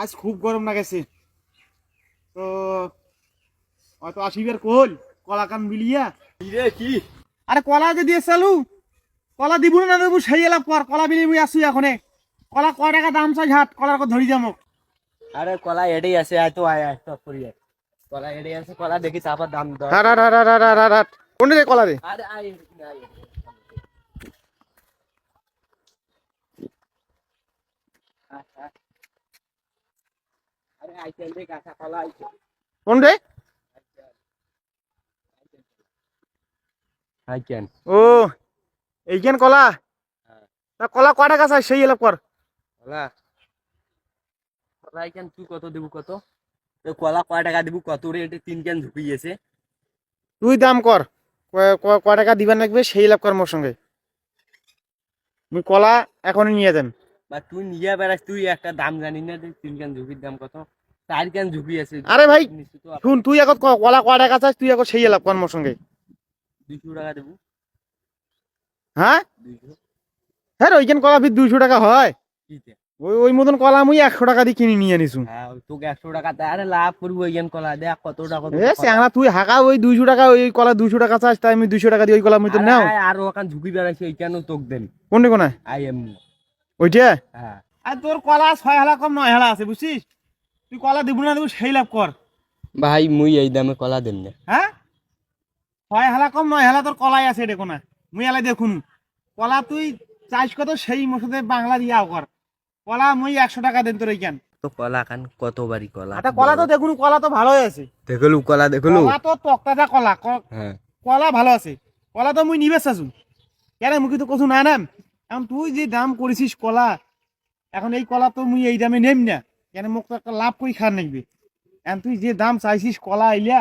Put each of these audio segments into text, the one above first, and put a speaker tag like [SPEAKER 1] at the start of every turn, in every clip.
[SPEAKER 1] আজ খুব গরম লাগেছে। তো হয়তো আসিবার কোল কলা কান বিলিয়া
[SPEAKER 2] রে কি?
[SPEAKER 1] আরে কলা যে দিয়ে চালু কলা দিব না দেবো সেই এলাপ কর কলা বিলি মুই আসি এখনে। কলা কয় টাকা দাম চাই হাট কলার কথা ধরি যামক
[SPEAKER 2] আরে কলা এডেই আছে আয় তো আয় আয় সব করি কলা এডেই আছে কলা দেখি তারপর দাম দর।
[SPEAKER 1] হাট হাট হাট হাট হাট হাট হাট রে কলা রে?
[SPEAKER 2] আরে আয়। আয় আয়, আয়। আরে আইতেন রে কাঁচা কলা আইছে
[SPEAKER 1] কোন রে ও এইখান কলা। তা কলা কয় টাকা চাই সেই এলাপ কর।
[SPEAKER 2] কলা? তুই কত দেবু কত? তো কলা কয় টাকা দেবু কত? রেটে তিন ক্যান
[SPEAKER 1] তুই দাম কর। কয়- টাকা দিবেন লাগবে? সেই লাভ কর মোর সঙ্গে। কলা এখনই নিয়ে দেন
[SPEAKER 2] বা তুই নিয়ে বেড়াস তুই একটা দাম জানি না তিন ক্যান ঝুঁকির দাম কত? ঝুঁকি আছে?
[SPEAKER 1] আরে ভাই শুন তুই এখন কলা কয় টাকা চাস তুই এখন সেই লাভ কর মোর সঙ্গে।
[SPEAKER 2] দুইশো টাকা দেবো।
[SPEAKER 1] হ্যাঁ? হ্যাঁ রে, ওইখান কলা ফির দুইশো টাকা হয়। ওই ওই মতন কলা মুই একশো টাকা দিয়ে কিনে নিয়ে নিছু
[SPEAKER 2] হ্যাঁ তোকে একশো টাকা আরে লাভ করব ওইখান কলা দেখ কত টাকা
[SPEAKER 1] এ স্যাংরা তুই হাঁকা ওই দুইশো টাকা ওই কলা দুইশো টাকা চাস তাই আমি দুইশো টাকা দিয়ে ওই কলা মুই তো নাও।
[SPEAKER 2] আর ওখান ঝুঁকি বেড়াইছে ওইখানেও তোক দেন।
[SPEAKER 1] কোনটা কোনায়?
[SPEAKER 2] আই এম
[SPEAKER 1] ওইটা?
[SPEAKER 2] হ্যাঁ।
[SPEAKER 1] আর তোর কলা ছয় হেলা কম নয় হেলা আছে বুঝছিস? তুই কলা দিব না দেবো সেই লাভ কর।
[SPEAKER 2] ভাই মুই এই দামে কলা দেন না।
[SPEAKER 1] হ্যাঁ? ছয় হালা কম নয় হালা তোর কলাই আছে দেখো না মুই এলাই দেখুন। কলা তুই চাইস কত সেই মশতে বাংলা দিয়াও কর। কলা মুই একশো টাকা দেন তোর এইখান।
[SPEAKER 2] তো কলা খান কত বাড়ি কলা
[SPEAKER 1] আচ্ছা কলা তো দেখুন কলা তো ভালোই আছে।
[SPEAKER 2] দেখলু কলা দেখলু?
[SPEAKER 1] কলা তো তক্তাজা কলা ক-
[SPEAKER 2] হ্যাঁ।
[SPEAKER 1] কলা ভালো আছে। কলা তো মুই নিবে চাচু কেন মুখে তো কছু না। নাম এখন তুই যে দাম করেছিস কলা এখন এই কলা তো মুই এই দামে নেম না। কেন মোক তো একটা লাভ করি খান নাকবে এখন তুই যে দাম চাইছিস কলা আইলা।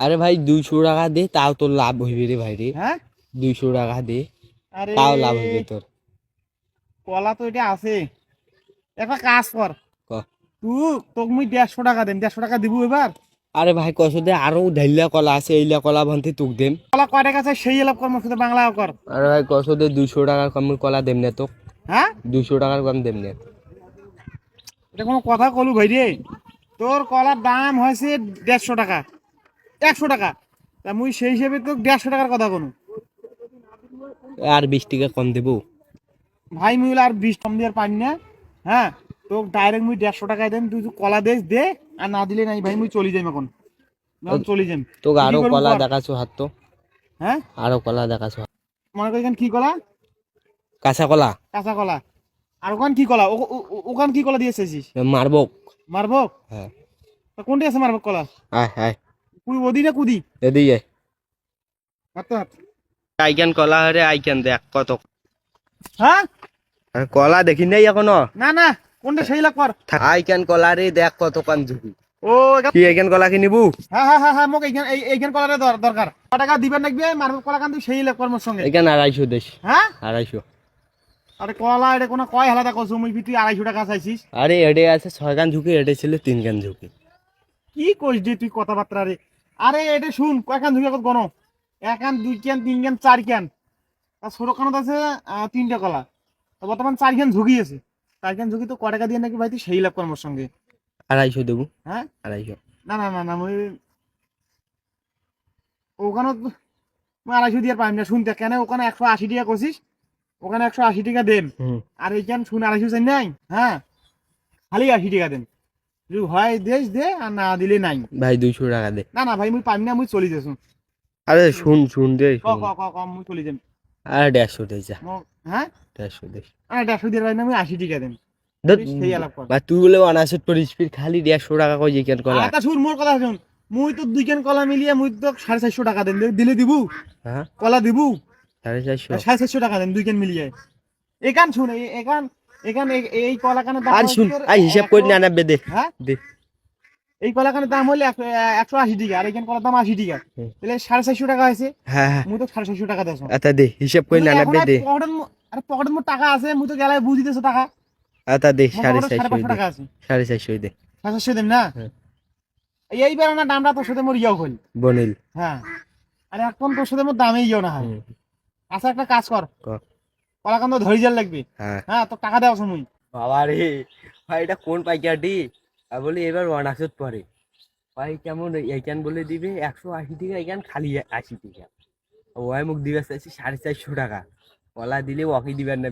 [SPEAKER 2] আরে ভাই দুইশো টাকা দে তাও তোর লাভ হইবে রে ভাই রে।
[SPEAKER 1] হ্যাঁ?
[SPEAKER 2] দুইশো টাকা দে
[SPEAKER 1] আরে
[SPEAKER 2] তাও লাভ হইবে তোর।
[SPEAKER 1] কলা তো এটা আছে। একটা কাজ কর।
[SPEAKER 2] ক।
[SPEAKER 1] তুই তোকে মুই দেড়শো টাকা দেন দেড়শো টাকা দিব এবার।
[SPEAKER 2] আরে ভাই কত দে আরও ঢাইলা কলা আছে এইলা কলা ভান্তি তোক দেম।
[SPEAKER 1] কলা কয় টাকা চাই সেই এলাপ কর সাথে বাংলা কর।
[SPEAKER 2] আরে ভাই কত দে দুইশো টাকার কম কলা দেম না তোক।
[SPEAKER 1] হ্যাঁ?
[SPEAKER 2] দুইশো টাকার কম দেম না।
[SPEAKER 1] এটা কোনো কথা কলু ভাই রে। তোর কলার দাম হয়েছে দেড়শো টাকা একশো টাকা। তা মুই সেই হিসেবে তো দেড়শো টাকার কথা কোনো।
[SPEAKER 2] আর বিশ টাকা কম দেবো।
[SPEAKER 1] ভাই মুই আর বিশ কম দিয়ে পারি না হ্যাঁ? তো ডাইরেক্ট মুই দেড়শো টাকায় দেন তুই কলা দেশ দে আর না দিলে নাই ভাই মুই চলে যাই এখন। চলে যাই
[SPEAKER 2] তোকে
[SPEAKER 1] আরও
[SPEAKER 2] কলা দেখাছো হাত তো।
[SPEAKER 1] হ্যাঁ?
[SPEAKER 2] আরও কলা দেখাছো
[SPEAKER 1] মনে করি কি কলা?
[SPEAKER 2] কাঁচা কলা।
[SPEAKER 1] কাঁচা কলা। আর ওখান কি কলা? ওখান কি কলা দিয়েছিস
[SPEAKER 2] মারবক।
[SPEAKER 1] মারবক?
[SPEAKER 2] হ্যাঁ।
[SPEAKER 1] কোনটি আছে মারবক কলা?
[SPEAKER 2] আয় আয়।
[SPEAKER 1] কুই ওদি না কুদি? হাত
[SPEAKER 2] আইকেন কলা হরে আইকেন দেখ কত।
[SPEAKER 1] হ্যাঁ?
[SPEAKER 2] কলা দেখি নাই এখনও?
[SPEAKER 1] না না। কোনটা সেই লাগ কর।
[SPEAKER 2] আইকেন কলা রে দেখ কত কান ঝুঁকি
[SPEAKER 1] ও
[SPEAKER 2] কি আইকেন কলা কিনিবু
[SPEAKER 1] হ্যাঁ হ্যাঁ হ্যাঁ হ্যাঁ মোক এইখান এই- এইখান কলারে দর- দরকার। ক টাকা দিবেন লাগবে মারবক কলা কান তুই সেই লাগ কর মোর সঙ্গে।
[SPEAKER 2] এখান আড়াইশো দেশ।
[SPEAKER 1] হ্যাঁ?
[SPEAKER 2] আড়াইশো।
[SPEAKER 1] আরে কলা এটা কোনো কয় হালাতা কইছো মুই তুই আড়াইশো টাকা চাইছিস।
[SPEAKER 2] আরে এডে আছে ছয় গান ঝুঁকি এডে ছিল তিন গান ঝুঁকি।
[SPEAKER 1] কি কইস যে তুই কথাবার্তা রে? আরে এটা শুন কয়খান ধুই কত গণ একান দুই ক্যান তিন ক্যান চার ক্যান আর ছোট কানত আছে তিনটা কলা। তো বর্তমান চার ক্যান ঝুঁকি আছে। চার ক্যান ঝুঁকি তো ক টাকা দিয়ে নাকি ভাই তুই সেই লাভ কর মোর সঙ্গে?
[SPEAKER 2] আড়াইশো দেবো।
[SPEAKER 1] হ্যাঁ?
[SPEAKER 2] আড়াইশো।
[SPEAKER 1] না না না না মুই ওখানে আড়াইশো দিয়ে পাইম না। শুনতে কেন ওখানে একশো আশি টাকা করছিস ওখানে একশো আশি টাকা দেন। আর এইখান শুনে আড়াইশো চাই নাই? হ্যাঁ? খালি আশি টাকা দেন। যদি হয় দেশ দে আর না দিলে নাই।
[SPEAKER 2] ভাই দুইশো টাকা দে।
[SPEAKER 1] না না ভাই মুই পাইম না মুই চলি যাচ্ছ
[SPEAKER 2] আরে শুন শুন দে
[SPEAKER 1] ক ক ক ক মুই চলি যাম।
[SPEAKER 2] আরে দেড়শো দে যা।
[SPEAKER 1] হ্যাঁ?
[SPEAKER 2] দেড়শো দে।
[SPEAKER 1] আর দেড়শো দিয়ে পাই না মুই আশি টাকা দেন। তুই
[SPEAKER 2] বলে খালি দেড়শো টাকা কই জিকেন কলা?
[SPEAKER 1] শুন মোর কথা শুন। মুই তো দুই কেন কলা মিলিয়ে মুই তো সাড়ে চারশো টাকা দেন। দিলে দিবু।
[SPEAKER 2] হ্যাঁ?
[SPEAKER 1] কলা দিবু।
[SPEAKER 2] সাড়ে চারশো।
[SPEAKER 1] সাড়ে চারশো টাকা দেন দুই কেন মিলিয়ে? এখান শুন এই- কলা কানের দাম
[SPEAKER 2] আর শুন
[SPEAKER 1] তোর
[SPEAKER 2] হিসাব করে
[SPEAKER 1] একশো-
[SPEAKER 2] নিরানব্বই দে
[SPEAKER 1] হ্যাঁ?
[SPEAKER 2] দে।
[SPEAKER 1] এই কলা কানের দাম হলে একশো একশো আশি টাকা আর এখান কলার দাম আশি টাকা। তাহলে সাড়ে চারশো টাকা হয়েছে।
[SPEAKER 2] হ্যাঁ হ্যাঁ।
[SPEAKER 1] মুই তো সাড়ে চারশো টাকা দেশ
[SPEAKER 2] আচ্ছা দে হিসাব করে নিরানব্বই দে
[SPEAKER 1] আরে পকেটের মোট টাকা আছে মুই তো গেলায় বুঝি দিয়েছ টাকা।
[SPEAKER 2] আচ্ছা দে সাড়ে চারশো
[SPEAKER 1] টাকা আছে।
[SPEAKER 2] সাড়ে চারশো দে।
[SPEAKER 1] সাড়ে চারশো দেন না। এইবার না দামটা তোর সাথে মোর ইয়াও হল
[SPEAKER 2] বনিল।
[SPEAKER 1] হ্যাঁ। আরে এখন তোর সাথে মোর দামে ইয়েও না হয়। আচ্ছা একটা কাজ
[SPEAKER 2] কর।
[SPEAKER 1] কলাকান্দ ধরি জাল লাগবে।
[SPEAKER 2] হ্যাঁ।
[SPEAKER 1] হ্যাঁ তো টাকা দেওয়া সময়।
[SPEAKER 2] বাবা রে ভাই এটা কোন পাইকারটি আর বলি এবার অনাসত পরে। ভাই কেমন এইখান বলে দিবে? একশো আশি টাকা এইখান খালি আশি টাকা। ওয়াই মুখ দিবে চাইছি সাড়ে চারশো টাকা। কলা দিলে ওকে দিবেন না